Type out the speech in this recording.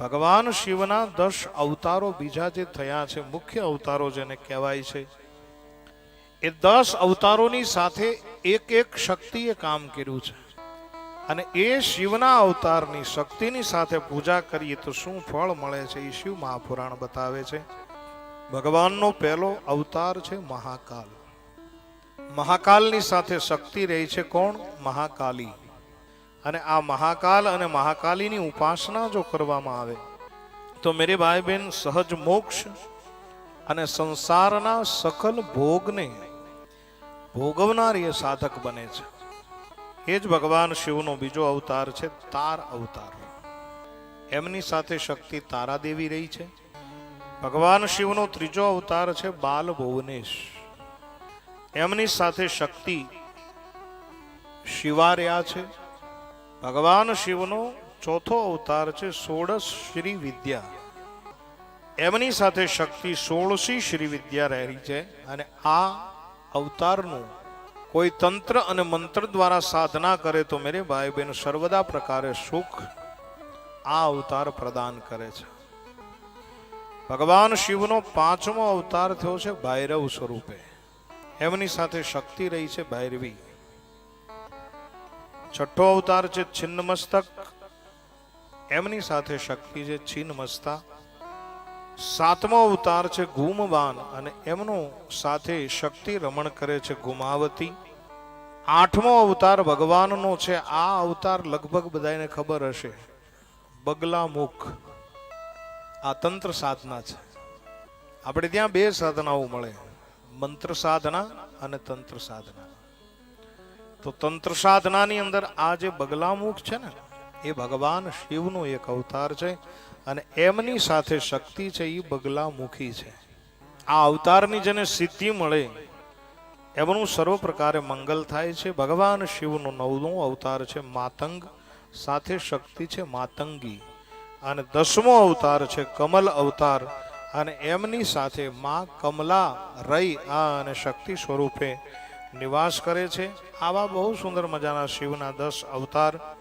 ભગવાન શિવના દસ અવતારો બીજા જે થયા છે, મુખ્ય અવતારો જેને કહેવાય છે, એ દસ અવતારોની સાથે એક એક શક્તિએ કામ કર્યું છે. અને એ શિવના અવતારની શક્તિની સાથે પૂજા કરીએ તો શું ફળ મળે છે એ શિવ મહાપુરાણ બતાવે છે. ભગવાનનો પહેલો અવતાર છે મહાકાલ. મહાકાલની સાથે શક્તિ રહી છે કોણ? મહાકાલી. અને આ મહાકાલ અને મહાકાલીની ઉપાસના જો કરવામાં આવે, તો મેરે ભાઈ બહેન સહજ મોક્ષ અને સંસારના સકલ ભોગને ભોગવનાર એ સાધક બને છે. એ જ ભગવાન શિવનો બીજો અવતાર છે, તાર અવતાર. એમની સાથે શક્તિ તારા દેવી રહી છે. ભગવાન શિવનો ત્રીજો અવતાર છે, બાલ ભુવનેશ. એમની સાથે શક્તિ શિવા રહ્યા છે. ભગવાન શિવનો ચોથો અવતાર છે સોળસ શ્રી વિદ્યા. એમની સાથે શક્તિ સોળસી શ્રી વિદ્યા રહેલી છે અને આ અવતારનું કોઈ તંત્ર અને મંત્ર દ્વારા સાધના કરે તો મેરે ભાઈ બહેન સર્વદા પ્રકારે સુખ આ અવતાર પ્રદાન કરે છે. ભગવાન શિવનો પાંચમો અવતાર થયો છે ભૈરવ સ્વરૂપે. એમની સાથે શક્તિ રહી છે ભૈરવી. છઠ્ઠો અવતાર છે છિન્ન મસ્તક એમની સાથે શક્તિ છે છિન્ન મસ્તા સાતમો અવતાર છે ગુમવાન અને એમનો સાથે શક્તિ રમણ કરે છે ગુમાવતી આઠમો અવતાર ભગવાનનો છે. આ અવતાર લગભગ બધાને ખબર હશે. બગલા મુખ. આ તંત્ર સાધના છે. આપણે ત્યાં બે સાધનાઓ મળે. મંત્ર સાધના અને તંત્ર સાધના. તો તંત્ર સાધનાની અંદર આ જે બગલામુખ છે ને, એ ભગવાન શિવનો એક અવતાર છે અને એમની સાથે શક્તિ છે એ બગલામુખી છે. આ અવતારની જેને સિદ્ધિ મળે, એમનું સર્વ પ્રકારે મંગલ થાય છે. ભગવાન શિવનો નવમો અવતાર છે માતંગ, સાથે શક્તિ છે માતંગી. અને દસમો અવતાર છે કમલ અવતાર અને એમની સાથે માં કમલા રઈ આ અને શક્તિ સ્વરૂપે નિવાસ કરે છે. આવા બહુ સુંદર મજાના શિવના દસ અવતાર